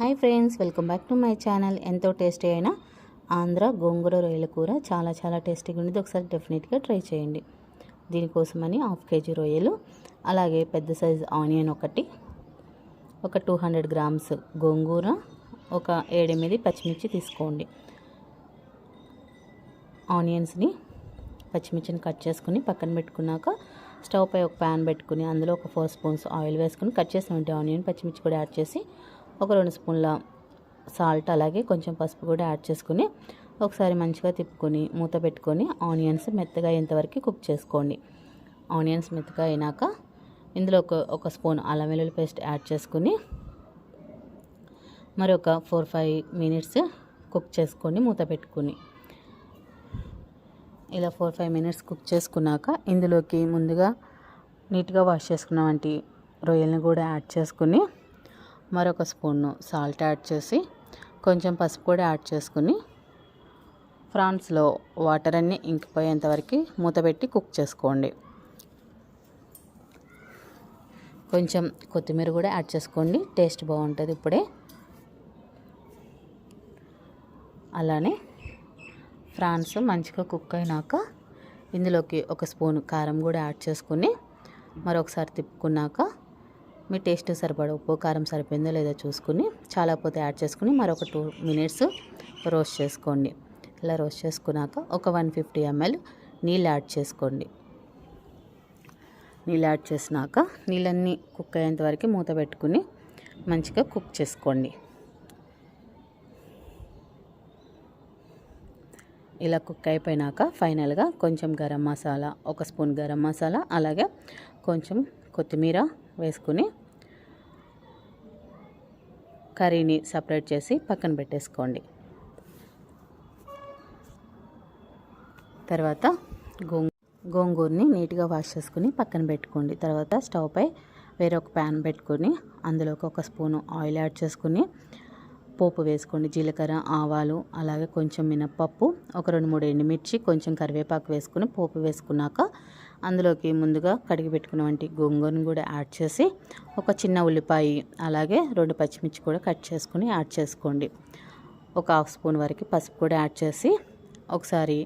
Hi friends welcome back to my channel. ఎంతో tasty అయిన ఆంధ్ర గోంగూర రొయ్యల కూర. చాలా చాలా టేస్టీగా ఉండేది ఒకసారి డెఫినెట్గా ట్రై చేయండి. దీనికోసమని హాఫ్ కేజీ రొయ్యలు అలాగే పెద్ద సైజ్ ఆనియన్ ఒకటి ఒక టూ హండ్రెడ్ గ్రామ్స్ గోంగూర ఒక ఏడెనిమిది పచ్చిమిర్చి తీసుకోండి. ఆనియన్స్ని పచ్చిమిర్చిని కట్ చేసుకుని పక్కన పెట్టుకున్నాక స్టవ్ పై ఒక ప్యాన్ పెట్టుకుని అందులో ఒక ఫోర్ స్పూన్స్ ఆయిల్ వేసుకుని కట్ చేసినటువంటి ఆనియన్ పచ్చిమిర్చి కూడా యాడ్ చేసి ఒక రెండు స్పూన్ల సాల్ట్ అలాగే కొంచెం పసుపు కూడా యాడ్ చేసుకుని ఒకసారి మంచిగా తిప్పుకొని మూత పెట్టుకొని ఆనియన్స్ మెత్తగా అయ్యేంతవరకు కుక్ చేసుకోండి. ఆనియన్స్ మెత్తగా అయినాక ఇందులో ఒక ఒక స్పూన్ అల్లం వెల్లుల్లి పేస్ట్ యాడ్ చేసుకుని మరి ఒక ఫోర్ ఫైవ్ మినిట్స్ కుక్ చేసుకొని మూత పెట్టుకుని ఇలా ఫోర్ ఫైవ్ మినిట్స్ కుక్ చేసుకున్నాక ఇందులోకి ముందుగా నీట్గా వాష్ చేసుకున్న వంటి రొయ్యల్ని కూడా యాడ్ చేసుకుని మరొక స్పూను సాల్ట్ యాడ్ చేసి కొంచెం పసుపు కూడా యాడ్ చేసుకుని ఫ్రాన్స్లో వాటర్ అన్నీ ఇంకిపోయేంత వరకు కుక్ చేసుకోండి. కొంచెం కొత్తిమీర కూడా యాడ్ చేసుకోండి. టేస్ట్ బాగుంటుంది ఇప్పుడే. అలానే ఫ్రాన్స్ మంచిగా కుక్ అయినాక ఇందులోకి ఒక స్పూన్ కారం కూడా యాడ్ చేసుకుని మరొకసారి తిప్పుకున్నాక మీ టేస్ట్ సరిపడ ఉప్పు కారం సరిపోయిందో లేదో చూసుకుని చాలా పోతే యాడ్ చేసుకుని మరొక టూ మినిట్స్ రోస్ట్ చేసుకోండి. ఇలా రోస్ట్ చేసుకున్నాక ఒక వన్ ఫిఫ్టీ ఎంఎల్ నీళ్ళు యాడ్ చేసుకోండి. నీళ్ళు యాడ్ చేసినాక నీళ్ళన్నీ కుక్ అయ్యేంత వరకు మూత పెట్టుకుని మంచిగా కుక్ చేసుకోండి. ఇలా కుక్ అయిపోయినాక ఫైనల్గా కొంచెం గరం మసాలా ఒక స్పూన్ గరం మసాలా అలాగే కొంచెం కొత్తిమీర వేసుకుని కర్రీని సపరేట్ చేసి పక్కన పెట్టేసుకోండి. తర్వాత గోంగూ గోంగూరని నీట్గా వాష్ చేసుకుని పక్కన పెట్టుకోండి. తర్వాత స్టవ్పై వేరొక ప్యాన్ పెట్టుకొని అందులోకి ఒక స్పూను ఆయిల్ యాడ్ చేసుకుని పోపు వేసుకోండి. జీలకర్ర ఆవాలు అలాగే కొంచెం మినప్పప్పు ఒక రెండు మూడు ఎండుమిర్చి కొంచెం కరివేపాకు వేసుకుని పోపు వేసుకున్నాక అందులోకి ముందుగా కడిగి పెట్టుకున్నవంటి గోంగూరను కూడా యాడ్ చేసి ఒక చిన్న ఉల్లిపాయ అలాగే రెండు పచ్చిమిర్చి కూడా కట్ చేసుకుని యాడ్ చేసుకోండి. ఒక హాఫ్ స్పూన్ వరకు పసుపు కూడా యాడ్ చేసి ఒకసారి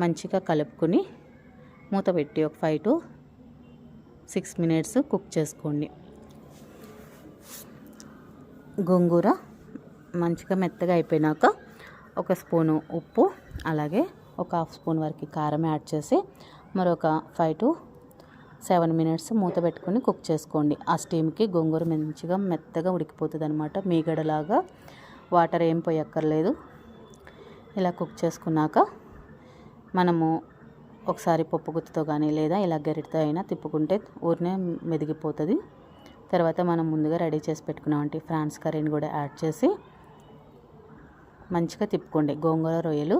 మంచిగా కలుపుకొని మూత పెట్టి ఒక five to six minutes cook చేసుకోండి. గోంగూర మంచిగా మెత్తగా అయిపోయినాక ఒక స్పూను ఉప్పు అలాగే ఒక హాఫ్ స్పూన్ వరకు కారం యాడ్ చేసి మరొక ఫైవ్ టు సెవెన్ మినిట్స్ మూత పెట్టుకొని కుక్ చేసుకోండి. ఆ స్టీమ్కి గోంగూర మంచిగా మెత్తగా ఉడికిపోతుంది అనమాట మీగడలాగా వాటర్ ఏం పోయక్కర్లేదు. ఇలా కుక్ చేసుకున్నాక మనము ఒకసారి పప్పు గుత్తుతో కానీ లేదా ఇలా గరిటతో అయినా తిప్పుకుంటే ఊరినే మెదిగిపోతుంది. తర్వాత మనం ముందుగా రెడీ చేసి పెట్టుకున్నామంటే ఫ్రాన్స్ కర్రీని కూడా యాడ్ చేసి మంచిగా తిప్పుకోండి. గోంగూర రొయ్యలు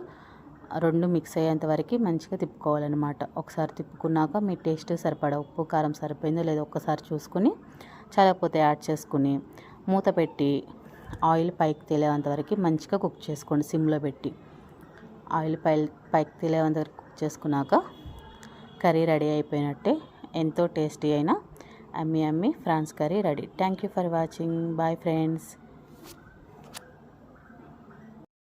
రెండు మిక్స్ అయ్యేంత వరకు మంచిగా తిప్పుకోవాలన్నమాట. ఒకసారి తిప్పుకున్నాక మీ టేస్ట్ సరిపడా ఉప్పు కారం సరిపోయిందో లేదో ఒక్కసారి చూసుకుని చాలకపోతే యాడ్ చేసుకుని మూత పెట్టి ఆయిల్ పైకి తేలేంత వరకు మంచిగా కుక్ చేసుకోండి సిమ్లో పెట్టి. ఆయిల్ పై పైకి తేలేంత వరకు కుక్ చేసుకున్నాక కర్రీ రెడీ అయిపోయినట్టే ఎంతో టేస్టీ అయిన అమ్మి అమ్మి prawns curry ready. Thank you for watching. Bye friends.